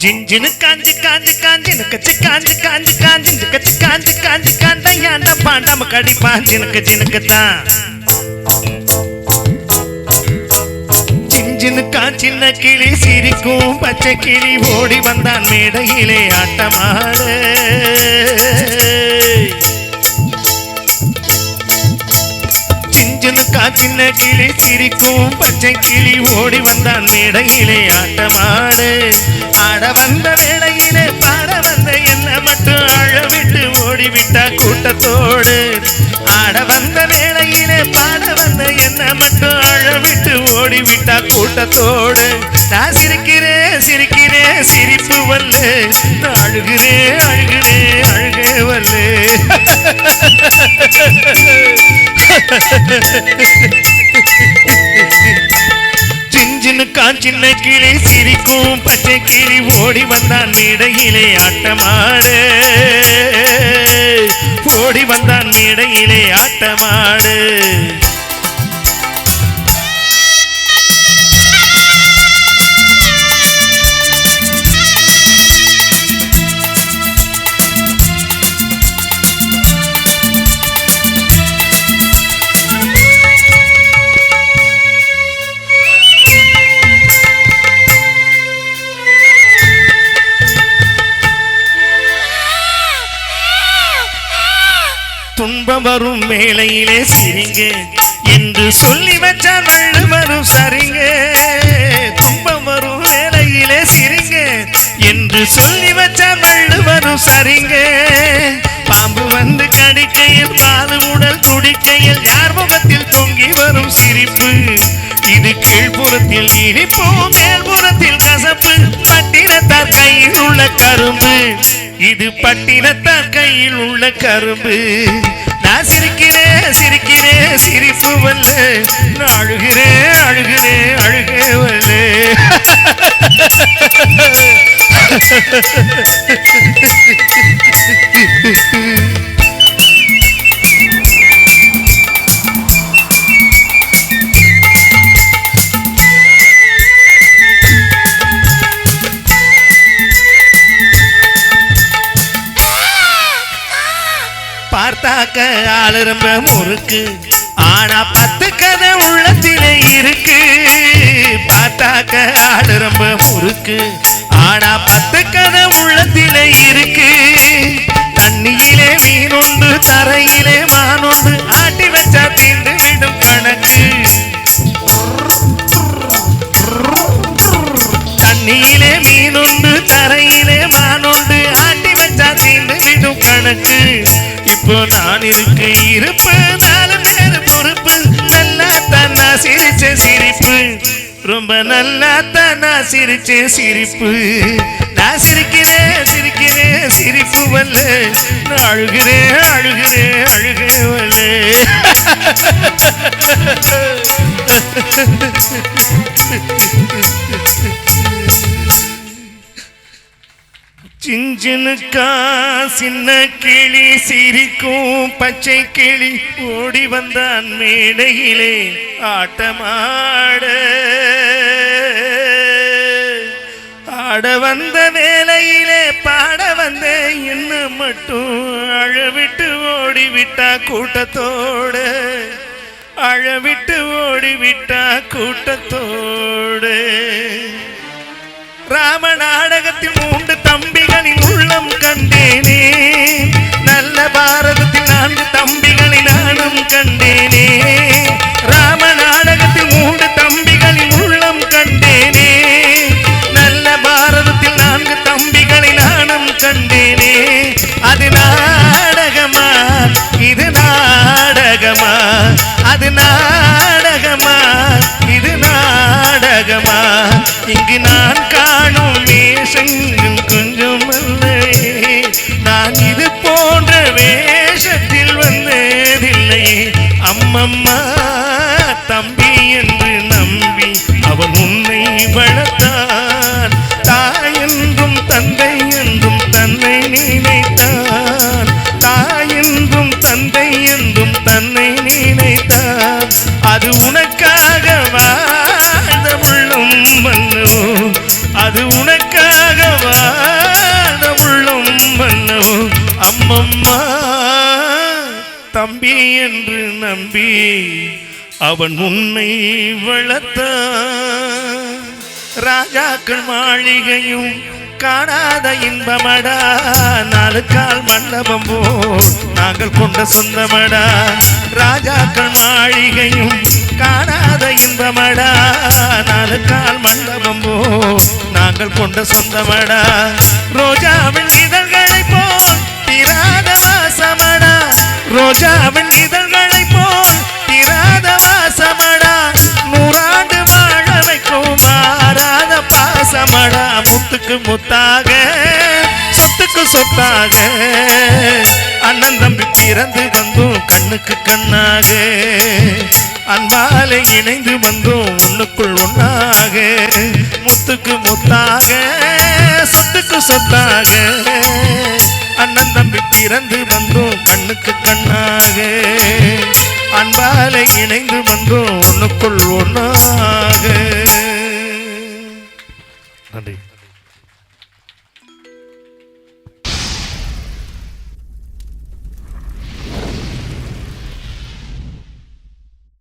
ஜிஞ்சினு காஞ்சு காஞ்சு காஞ்சு கச்சு காஞ்சு காஞ்சு காஞ்சு கச்சு காஞ்சு காஞ்சு காஞ்ச ஏண்ட பாண்டாம கடி பாஞ்சினுக்கு ஜினுக்கு தான் ஜிஞ்சினு காஞ்சின்ன கிளி சிரிக்கும் பச்சை கிளி ஓடி வந்தான் மேடையிலே ஆட்டமாடு. சிஞ்சனு சின்ன கிளி சிரிக்கும். பச்சை கிளி ஓடி வந்தான் மேடையிலே ஆட்டமாடு. ஆட வந்த வேளையிலே பாட வந்த என்ன மட்டும் அழவிட்டு ஓடிவிட்டா கூட்டத்தோடு. ஆட வந்த வேளையிலே பாட வந்த என்ன மட்டும் அழவிட்டு ஓடிவிட்டா கூட்டத்தோடு. நான் சிரிக்கிறேன் சிரிக்கிறேன் சிரிப்பு வல்ல. அழுகிறேன் அழுகிறேன். சிஞ்சினு காஞ்சின்ன கிளி சிரிக்கும் பச்சை கிளி ஓடி வந்தான் இடையிலே ஆட்டமாடு. ஓடி வந்தான் இடையிலே ஆட்டமாடு. இன்பம் வரும் மேலையிலே சிரிங்க. என்று சொல்லி வச்சான் வள்ளுவரும் சரிங்க. துன்பம் வரும் வேலையிலே சிரிங்க. என்று சொல்லி வச்சான் வள்ளுவரும் சரிங்க. பாம்பு வந்து கடிக்கையில் பால் உடல் துடிக்கையில் யார் முகத்தில் தொங்கி வரும் சிரிப்பு? இது கீழ்ப்புறத்தில் இனிப்பு மேல்புறத்தில் கசப்பு பட்டினத்தார் கையில் உள்ள கரும்பு. இது பட்டினத்தார் கையில் உள்ள கரும்பு. நான் சிரிக்கிறேன் சிரிக்கிறேன் சிரிப்பு வல்ல. நான் அழுகிறேன் அழுகிறேன் அழுகே வல்ல. பார்க்க ஆளு ரொம்ப முறுக்கு. ஆனா பத்து கதை உள்ளத்திலே இருக்கு. பார்த்தாக்க ஆளு ரொம்ப முறுக்கு. ஆனா பத்து கதை உள்ளத்திலே இருக்கு. இப்போ நான் இருக்க. இருப்பு நாலு நேரம் பொறுப்பு. நல்லா தன்னா சிரிச்ச சிரிப்பு. ரொம்ப நல்லா தன்னா சிரிச்ச சிரிப்பு. நான் சிரிக்கிறேன் சிரிக்கிறேன் சிரிப்பு வல்ல. நான் அழுகிறேன் அழுகிறேன் அழுகே வல்ல. சிஞ்சினுக்கா சின்ன கிளி சிரிக்கும் பச்சை கிளி ஓடி வந்தான் மேடையிலே. ஆட்டமாட ஆட வந்த வேலையிலே பாட வந்த என்ன மட்டும் அழவிட்டு ஓடிவிட்டா கூட்டத்தோடு. அழவிட்டு ஓடிவிட்டா கூட்டத்தோடு. ராம நாடகத்தில் அம்மா தம்பி என்று நம்பி அவன் உன்னை வளர்த்தான். தாய் என்றும் தந்தை என்றும் தன்னை நினைத்தான். தாய் என்றும் தந்தை என்றும் தன்னை நினைத்தான். அது உனக்காக வாழ்ந்த உள்ளம் மன்னவோ அது உனக்காக வாழ்ந்த உள்ளம் அம்மம்மா தம்பி என்று நம்பி அவன் உன்னை வளர்த்த. ராஜாக்கள் மாளிகையும் காணாத இன்பமடா. நாலு கால் மண்டபம் போல் நாங்கள் கொண்ட சொந்தமடா. ராஜாக்கள் மாளிகையும் காணாத இன்பமடா. நாலு கால் மண்டபம் போல் நாங்கள் கொண்ட சொந்தமடா. ரோஜாவின் இதழ் ரோஜாவின் இதழ்களை போல் திராத வாசமடா நூறாண்டு வாழ வைக்கும் மாறாத பாசமடா. முத்துக்கு முத்தாக சொத்துக்கு சொத்தாக. அண்ணன் தம்பி பிறந்து வந்தோம் கண்ணுக்கு கண்ணாக. அன்பாலே இணைந்து வந்தோம் ஒண்ணுக்குள் ஒண்ணாக. முத்துக்கு முத்தாக சொத்துக்கு சொத்தாக. அண்ணன் தம்பி பிறந்து வந்தோம். கண்ணுக்கு கண்ணாக. அன்பாலை இணைந்து வந்தோம். ஒன்றுக்குள் ஒன்றாக நன்றி.